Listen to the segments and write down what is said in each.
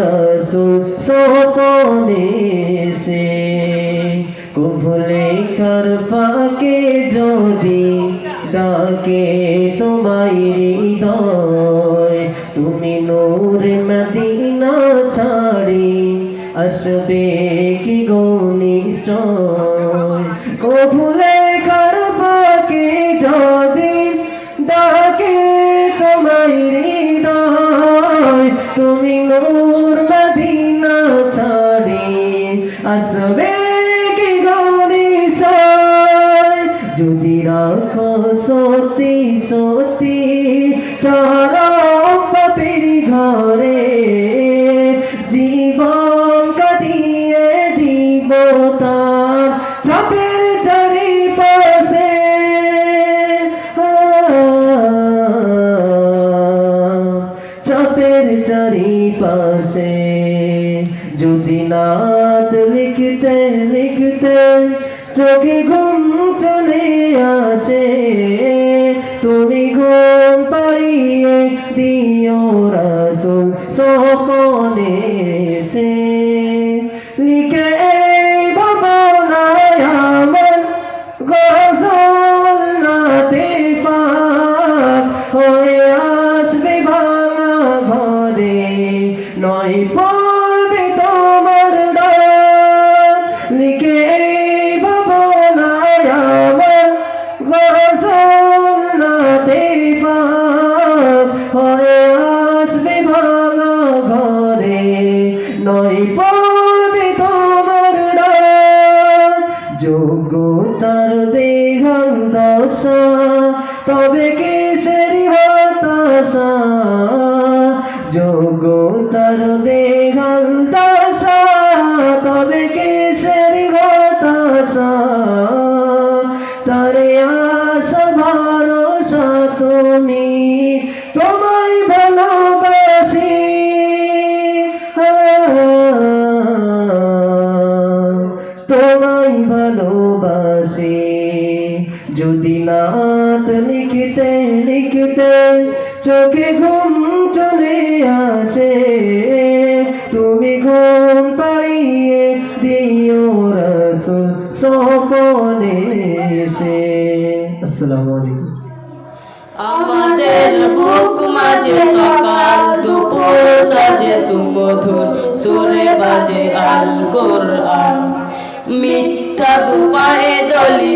রসুল সোপনে সে কুভলে কর পাকে যদি ডাকে তোমায় হৃদয়, তুমি নূর মদিনা ছাড়ি আসবে কি গো নিশ্চয়? কভুলে কর পাকে যদি ডাকে তোমায় হৃদয়, তুমি নূর সত্যি চরম বাপের ঘরে জীবন কাটিয়ে দিব তার চাপের চারি পাশে চাপের চারি পাশে যদি নাত লিখতে লিখতে চোখে ঘুম চলে আসে ঘুম পাড়িয়ে দিও রাসুল সপনে যোগ্যতার দেহাল দশা তবে কিসের হতাশা। তারে আশা ভরসা তুমি, তোমায় ভালোবাসি। তোমায় ভালোবাসি। যদি নাত লিখতে লিখতে চোখে ঘুম চলে আসে। তুমি ঘুম পাইয়ে দিও রসুল সপনে সে আসসালামু আলাইকুম। আমাদের বুক মাঝে সকাল, দুপুর সাজে সুমধুর, সুরে বাজে আল কোরআন মিথ্যা দুপায়ে দলি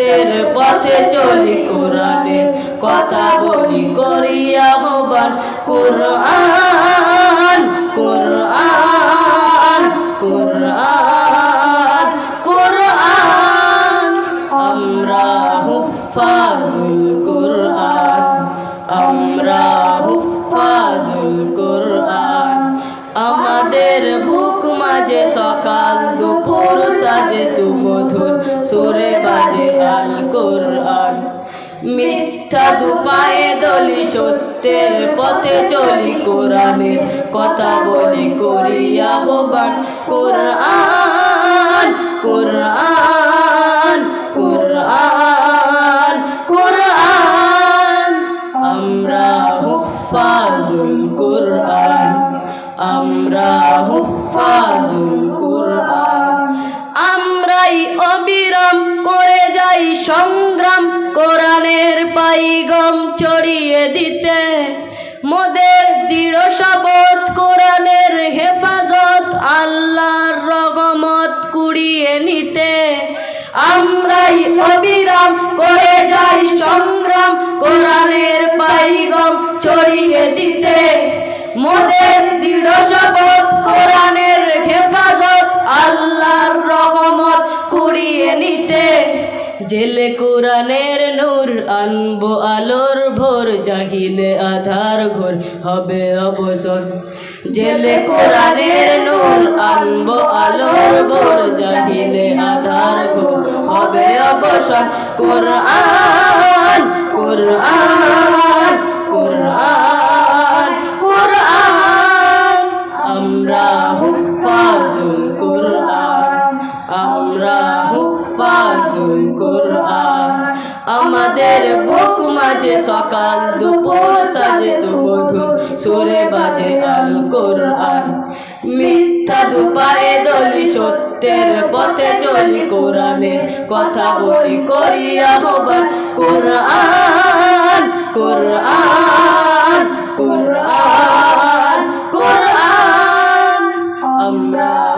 সত্যের পথে চলি কোরআনের কথা বলি করিয়া হবান কোরআন কোরআন কোরআন কোরআন। আমরা হুফাজুল কোরআন, আমরা হুফাজুল কোরআন। আমাদের বুক মাঝে সকাল, দুপুর সাজে সুমধুর, সুরে কোরআন মিথ্যা দুপায়ে দলি সত্যের পথে চলি কোরআনের কথা বলি করিয়া হবান কোরআন কোরআন কোরআনের পাইগম ছড়িয়ে দিতে। মোদের দৃঢ় শপথ, কোরআনের হেফাজত, আল্লাহর রহমত কুড়িয়ে নিতে। জেলে কোরআনের নূর আনব আলোর ভোর জাহিলে আধার ঘোর হবে অবসর। জেলে কোরআনের নূর আনব আলোর ভোর জাহিলে আধার ঘোর হবে অবসর। কোরআন সুরে বাজে আল কোরআন। মিথ্যা দুপায়ে দলি সত্যের পথে চলি কোরআনের কথা বলি করি আহ্বান। কোরআন কোরআন কোরআন কোরআন। আমরা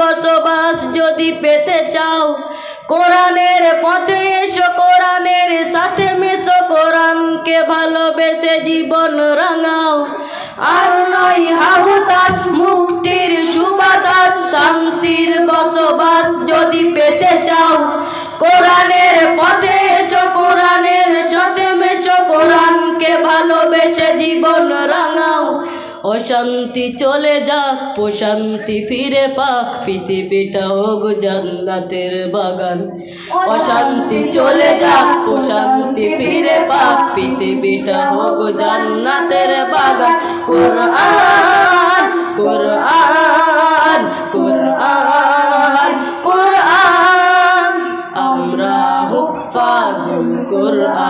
বসবাস যদি পেতে চাও, কোরআনের পথে এসো, কোরআনের সাথে মেশো, কোরআনকে ভালোবেসে জীবন রাঙাও। আর নয় হাহুতাস মুক্তির সুবাতাস শান্তির বসবাস যদি পেতে চাও, কোরআনের পথে এসো, কোরআনের সাথে মেশো, কোরআনকে ভালোবেসে জীবন রাঙাও। অশান্তি চলে যাক, প্রশান্তি ফিরে পাক, পৃথিবীটা হোক জান্নাতের বাগান। অশান্তি চলে যাক, প্রশান্তি ফিরে পাক, পৃথিবীটা হোক জান্নাতের বাগান। কোরআন কোরআন কোরআন কোরআন। আমরা হুফাজুল কোরআন।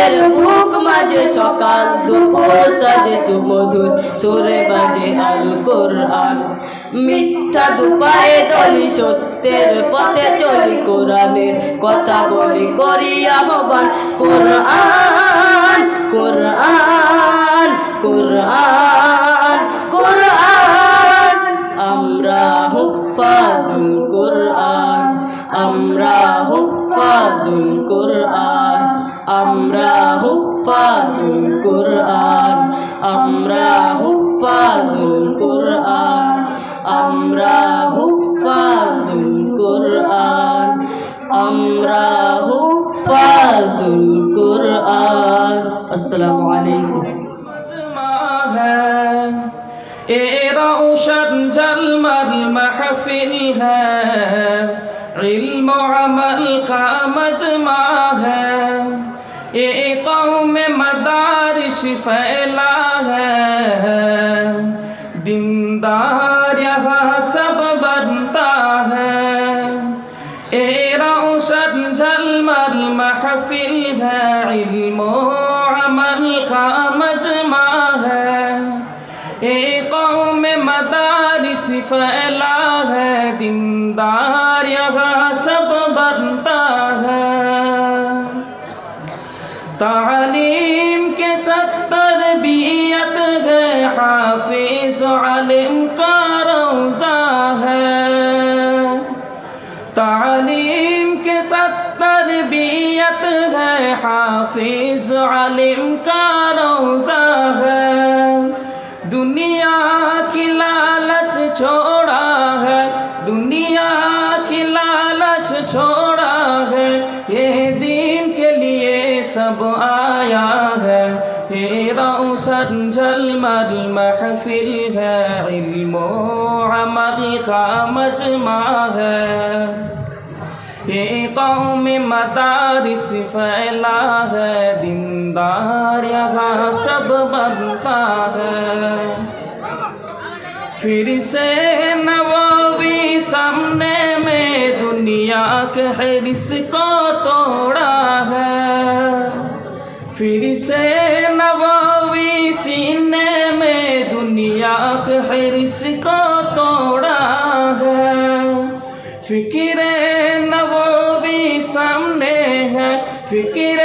আমাদের বুক মাঝে সকাল, দুপুর সাজে সুমধুর, সুরে বাজে আল কোরআন। মিথ্যা দুপায়ে দলি, সত্যের পথে চলি কোরআনের কথা বলি করি আহ্বান। কোরআন কোরআন কোরআন কোরআন। আমরা হুফাজুল কোরআন, আমরা হুফাজুল কোরআন। আমরা হুফাজুল কোরআন আমরা হুফাজুল কোরআন আমরা হুফাজুল কোরআন আমরা হুফাজুল কোরআন আসসালামু আলাইকুম اے روشن جلمل محفل ہے علم و عمل کا مجمع ہے ये कौम मदारिश फैला है दीनदार यहाँ सब बनता है ए रोशन झलमल महफिल है इल्मो अमल का मजमा है ए कौम मदारिस फैला है दीनदार यहाँ छोड़ा है। दुनिया की लालच छोड़ा है। ये दीन के लिए सब आया है। ये रौसन जलमल महफिल है। इल्मो अमल का मजमा है। ये कौम मदारिस फैला है। दीनदार यहाँ सब बनता है। फिर से नवावी सामने में दुनिया के हरिस को तोड़ा है। फिर से नवावी सीने में दुनिया के हरिस को तोड़ा है। फ़िक्र नबोवी सामने है, फ़िक्र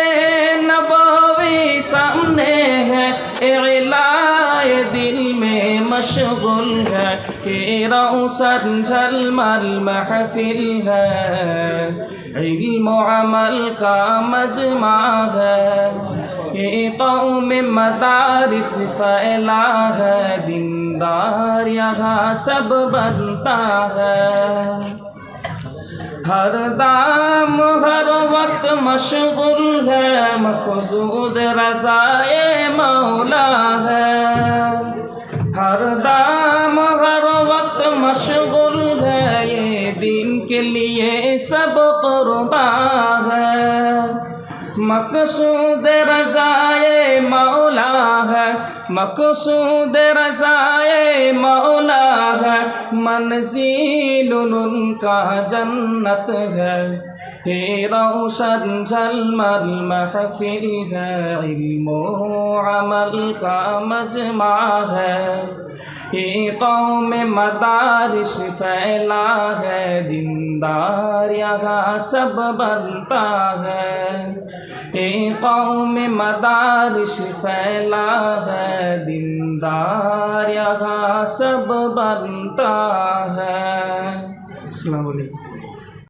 है कि रौसन झलमल महफिल है इल्म अमल का मजमा है ये कौम मदारिस फैला है दीनदार यहाँ सब बनता है हर दाम हर वक्त मशगुल है मखसूद रजाए मौला है हर کے لیے سب قرباں ہے مقصود رضائے مولا ہے مقصود رضائے مولا ہے منزل ان کا جنت ہے یہ روشن جلمل محفل ہے علم و عمل کا مجمع ہے ये कौम मदारिश फैला है, दिनदार यहाँ सब बनता है। ये कौम मदारिश फैला है, दिनदार यहाँ सब बनता है। वालेकुम